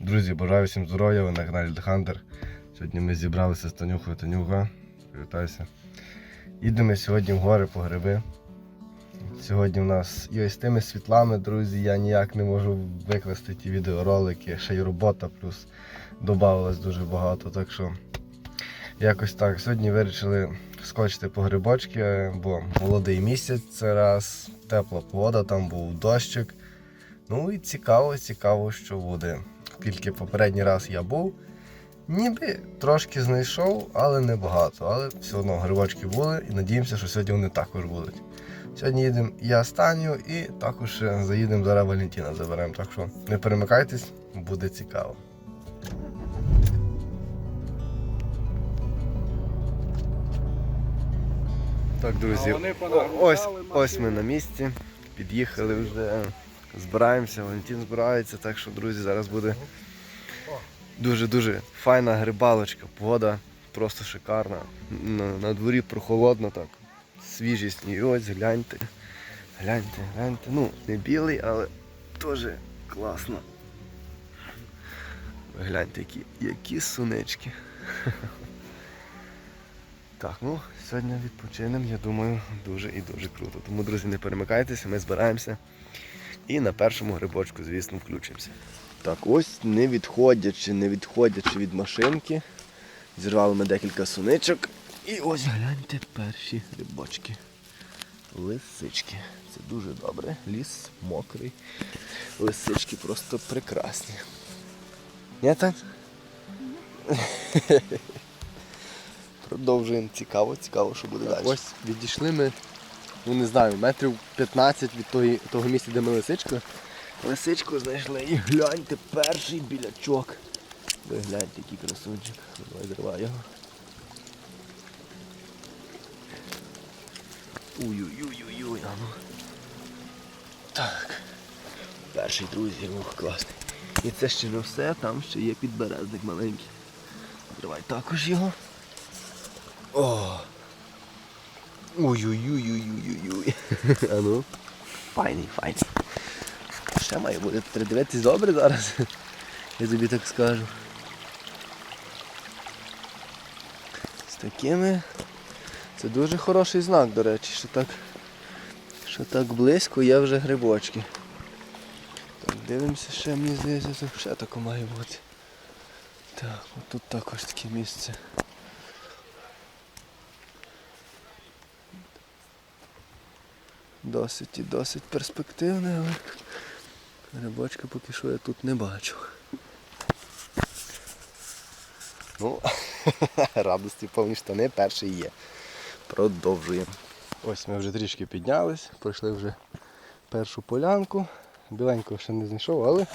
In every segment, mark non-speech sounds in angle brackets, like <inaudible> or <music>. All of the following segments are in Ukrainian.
Друзі, бажаю всім здоров'я, ви на каналі The Hunter. Сьогодні ми зібралися з Танюхою. Танюха, привітайся. Їдемо сьогодні в гори по гриби. Сьогодні у нас і ось тими світлами, друзі, я ніяк не можу викласти ті відеоролики, ще й робота, плюс додавалось дуже багато. Так що якось так. Сьогодні вирішили скочити по грибочки, бо молодий місяць це раз, тепла погода, там був дощик. Ну і цікаво, цікаво, що буде. Оскільки попередній раз я був, ніби трошки знайшов, але не багато. Але все одно грибочки були і надіємося, що сьогодні вони також будуть. Сьогодні їдемо я з Таню і також заїдемо зараз Валентина заберемо. Так що не перемикайтесь, буде цікаво. Так, друзі, ось, ось ми на місці. Під'їхали вже, збираємося, Валентин збирається, так що, друзі, зараз буде дуже-дуже файна грибалочка. Погода просто шикарна. На, дворі прохолодно так. Свіжість і ось гляньте. Гляньте, гляньте. Ну, не білий, але теж класно. Гляньте, які, які сунечки. <laughs> Так, ну сьогодні відпочинемо, я думаю, дуже і дуже круто. Тому, друзі, не перемикайтеся, ми збираємося. І на першому грибочку, звісно, включимося. Так, ось не відходячи, не відходячи від машинки. Зірвали ми декілька суничок. І ось гляньте перші грибочки. Лисички. Це дуже добре. Ліс мокрий. Лисички просто прекрасні. Ні, Тань? <laughs> Продовжуємо. Цікаво, цікаво, що буде далі. Ось відійшли ми, ну не знаю, метрів 15 від того, того місця, де ми лисичку. Лисичку знайшли і гляньте, перший білячок. Ви гляньте, який красунчик. Давай зривай його. Ой-ой-ой-ой-ой, ну. Так. Перший, друзі, ух, класний. І це ще не все, там ще є підберезник маленький. Зривай також його. О! Ой-ой-ой-ой-ой-ой. <laughs> А ну. Файний, файний. Ще має бути треба дивитись добре зараз. Я тобі так скажу. З такими. Це дуже хороший знак, до речі, що так, що так близько є вже грибочки. Так, дивимося ще, мені здається, ще таке має бути. Так, от тут також таке місце. Досить і досить перспективне, але грибочка поки що я тут не бачу. Ну, <laughs> радості повні штани перший є. Продовжуємо. Ось ми вже трішки піднялись, пройшли вже першу полянку. Біленького ще не знайшов, але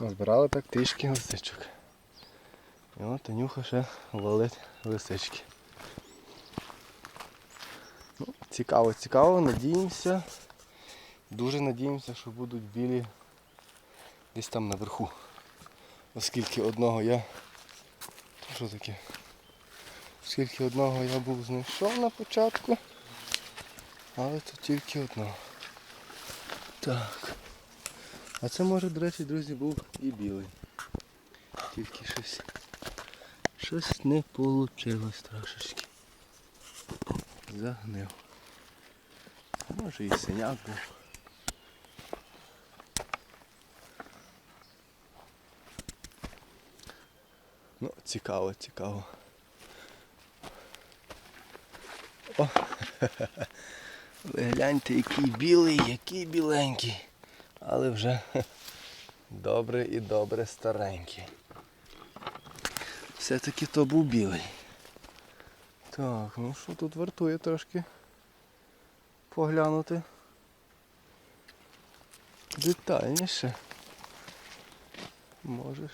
назбирали так трішки лисичок. І от Танюха ще валить лисички. Ну, цікаво, цікаво, надіємося. Дуже надіємося, що будуть білі десь там наверху. Оскільки одного я... Що таке? Оскільки одного я був знайшов на початку, але тут тільки одного. Так. А це може, до речі, друзі, був і білий. Тільки щось. Щось не вийшло трошечки. Загнив. Може і синяк був. Ну, цікаво, цікаво. О! <laughs> Ви гляньте, який білий, який біленький. Але вже <laughs> добре і добре старенький. Все-таки то був білий. Так, ну що тут вартує трошки поглянути детальніше. Можеш.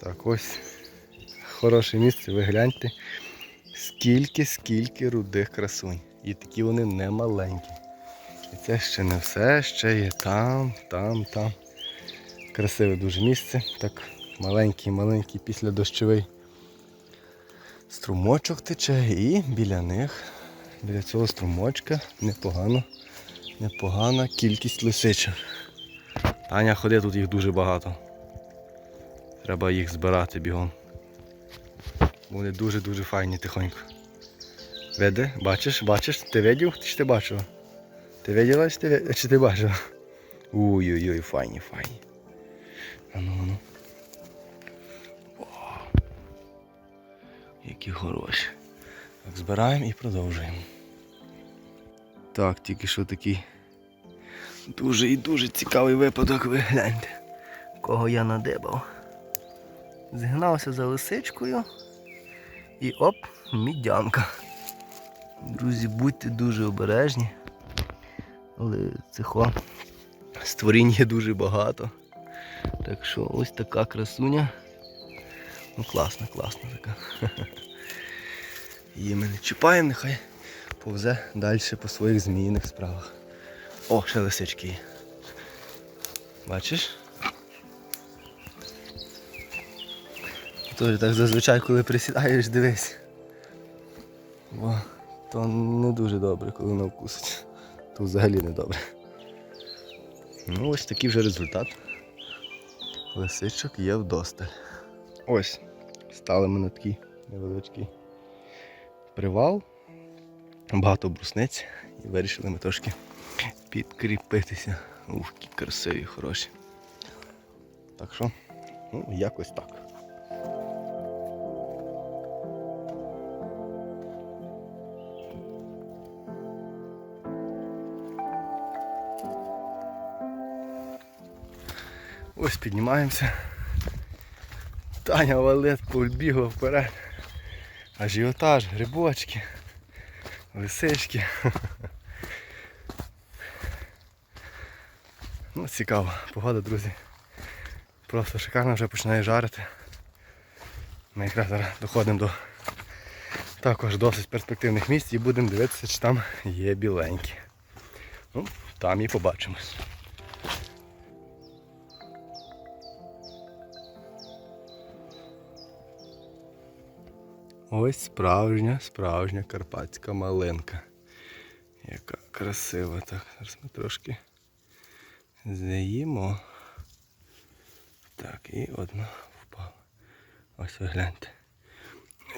Так, ось хороше місце, ви гляньте. Скільки, скільки рудих красунь. І такі вони не маленькі. І це ще не все, ще є там, там, там. Красиве дуже місце. Так маленький, маленький після дощовий Струмочок тече і біля них, біля цього струмочка непогано, непогана кількість лисичок. Таня ходи, тут їх дуже багато. Треба їх збирати бігом. Вони дуже-дуже файні тихонько. Види? Бачиш? Бачиш? Ти видів чи ти бачила? Ти виділа чи ти бачила? Ой-ой-ой, файні, файні. Ану, ану. О, які хороші. Так, збираємо і продовжуємо. Так, тільки що такий дуже і дуже цікавий випадок, ви гляньте. Кого я надибав. Згнався за лисичкою і оп, мідянка. Друзі, будьте дуже обережні. Але цього створінь є дуже багато. Так що ось така красуня. Ну класна, класна така. <laughs> Її ми не чіпаємо, нехай повзе далі по своїх змійних справах. О, ще лисички. Бачиш? Тож так зазвичай, коли присідаєш, дивись. Бо то не дуже добре, коли вона вкусить. То взагалі не добре. Ну ось такий вже результат. Лисичок є вдосталь. Ось, стали ми на такий невеличкий привал. Багато брусниць і вирішили ми трошки підкріпитися. Ух, які красиві, хороші. Так що, ну, якось так. Ось піднімаємося. Таня валет побігла вперед. Ажіотаж, грибочки, лисички. <laughs> Ну, цікаво, погода, друзі. Просто шикарно вже починає жарити. Ми якраз зараз доходимо до також досить перспективних місць і будемо дивитися, чи там є біленькі. Ну, там і побачимось. Ось справжня, справжня карпатська малинка. Яка красива. Так, зараз ми трошки заїмо. Так, і одна впала. Ось ви гляньте.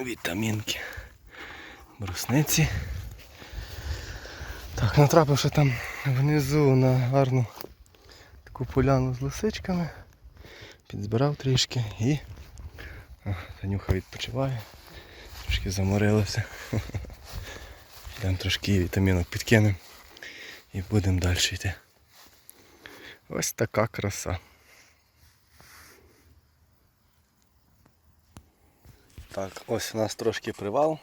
Вітамінки. Брусниці. Так, натрапивши там внизу на гарну таку поляну з лисичками. Підзбирав трішки і Танюха відпочиває. Трошки заморилося. <laughs> Йдемо трошки вітамінок підкинемо і будемо далі йти. Ось така краса. Так, ось у нас трошки привал.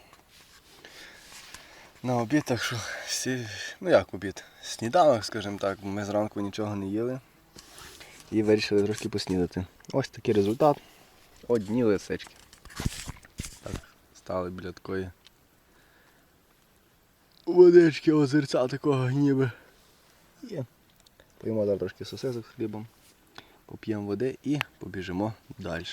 На обід, так що всі, ну як обід, сніданок, скажімо так, ми зранку нічого не їли. І вирішили трошки поснідати. Ось такий результат. Одні лисички. Стали біля такої водички, озерця такого ніби. Є. Поїмо зараз трошки сосисок з хлібом, поп'ємо води і побіжимо далі.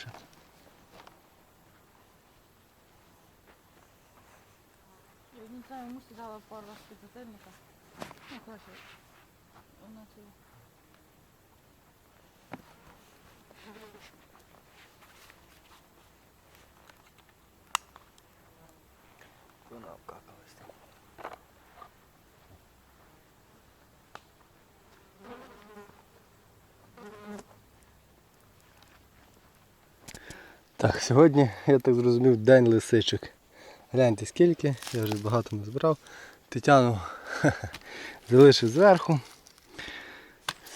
Я не знаю, йому сідала пару раз підзатильника. Ну, коротше, вона цю. Вона обкакалась там. Так, сьогодні, я так зрозумів, день лисичок. Гляньте скільки, я вже багато не збирав. Тетяну <laughs> залишив зверху.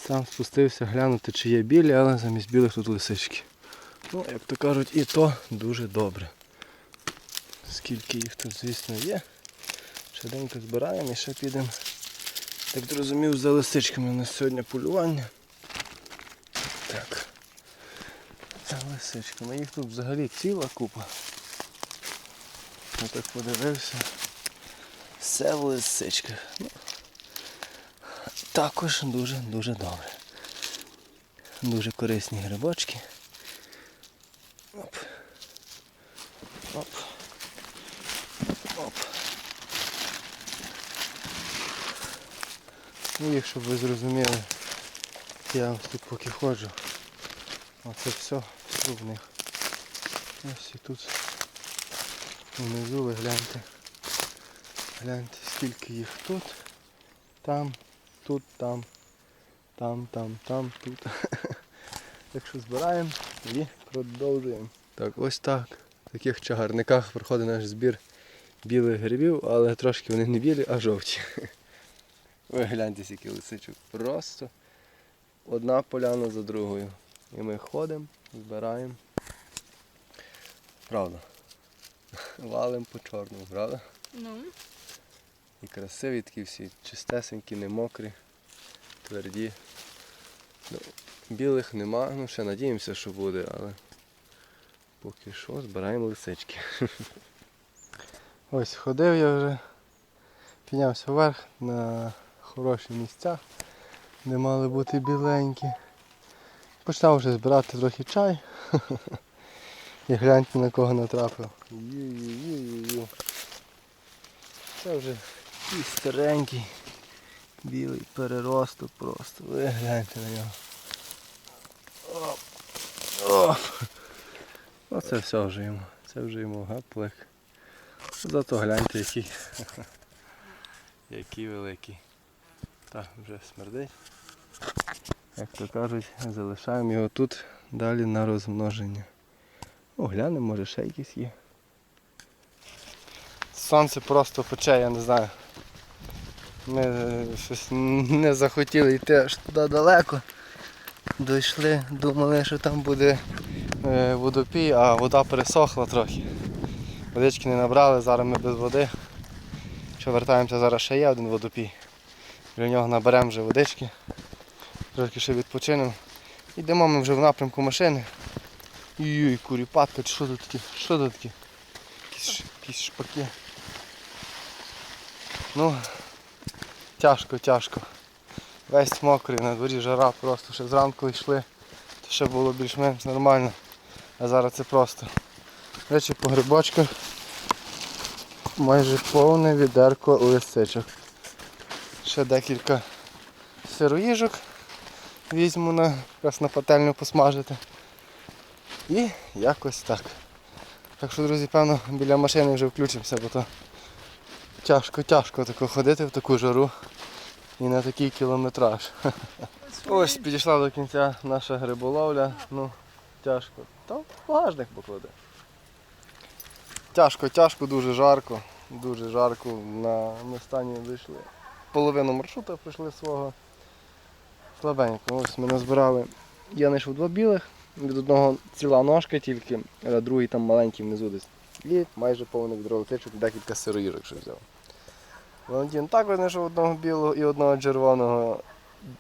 Сам спустився глянути, чи є білі, але замість білих тут лисички. Ну, як то кажуть, і то дуже добре. Скільки їх тут, звісно, є. Швиденько збираємо і ще підемо. Так зрозумів, за лисичками у нас сьогодні полювання. Так. За лисичками. Їх тут взагалі ціла купа. Я так подивився. Все в лисичках. Ну, також дуже-дуже добре. Дуже корисні грибочки. Оп. Оп. Їх, щоб ви зрозуміли, я ось тут поки ходжу. Оце все, в них. Ось і тут внизу ви гляньте. Гляньте, скільки їх тут, там, тут, там, там, там, там, тут. <laughs> Так що збираємо і продовжуємо. Так, ось так. В таких чагарниках проходить наш збір білих грибів, але трошки вони не білі, а жовті. <laughs> Ви гляньте, скільки лисичок. Просто одна поляна за другою. І ми ходимо, збираємо. Правда. <laughs> Валим по чорному, правда? Ну, І красиві такі всі, чистесенькі, не мокрі, тверді. Ну, білих нема, ну ще надіємося, що буде, але поки що збираємо лисички. <laughs> Ось ходив я вже, піднявся вверх на хороші місця, де мали бути біленькі. Почав вже збирати трохи чай. <laughs> І гляньте на кого натрапив. Ю-ю-ю-ю-ю. Це вже такий старенький, білий переросток просто. Ви гляньте на нього. Оп. Оп. Оце все вже йому. Це вже йому гаплик. Зато гляньте який. <laughs> Який великий. Так, вже смердить. Як то кажуть, залишаємо його тут далі на розмноження. О, глянемо, може ще якісь є. Сонце просто пече, я не знаю. Ми е, щось не захотіли йти аж туди далеко. Дійшли, думали, що там буде е, водопій, а вода пересохла трохи. Водички не набрали, зараз ми без води. Що вертаємося, зараз ще є один водопій. Біля нього наберемо вже водички. Трошки ще відпочинемо. Йдемо ми вже в напрямку машини. Ой, куріпатка, що тут таке? Що тут таке? Якісь, якісь шпаки. Ну, тяжко, тяжко. Весь мокрий, на дворі жара просто. Ще зранку йшли, то ще було більш-менш нормально. А зараз це просто. Речі, по грибочках майже повне відерко лисичок. Ще декілька сироїжок візьму на, якраз на пательню посмажити. І якось так. Так що, друзі, певно, біля машини вже включимося, бо то тяжко-тяжко тако ходити в таку жару і на такий кілометраж. <laughs> Ось підійшла до кінця наша гриболовля. Ну, тяжко. Та багажник покладе. Тяжко, тяжко, дуже жарко. Дуже жарко. На ми стані вийшли. Половину маршрута пройшли свого. Слабенько. Ось ми назбирали. Я знайшов два білих, від одного ціла ножка тільки, а другий там маленький внизу десь. І майже повний відро лисичок, декілька сироїжок що взяв. Валентин також знайшов одного білого і одного червоного,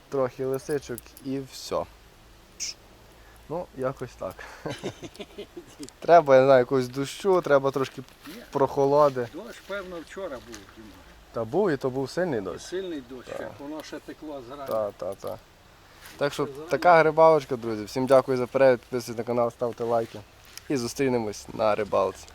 трохи лисичок і все. Ну, якось так. <laughs> треба, я не знаю, якогось дощу, треба трошки прохолоди. Дощ, певно, вчора був. Та був і то був сильний дощ. Сильний дощ, як воно ще текло зранку. Так, так, так. Так що така рибалочка, друзі. Всім дякую за перегляд, підписуйтесь на канал, ставте лайки. І зустрінемось на рибалці.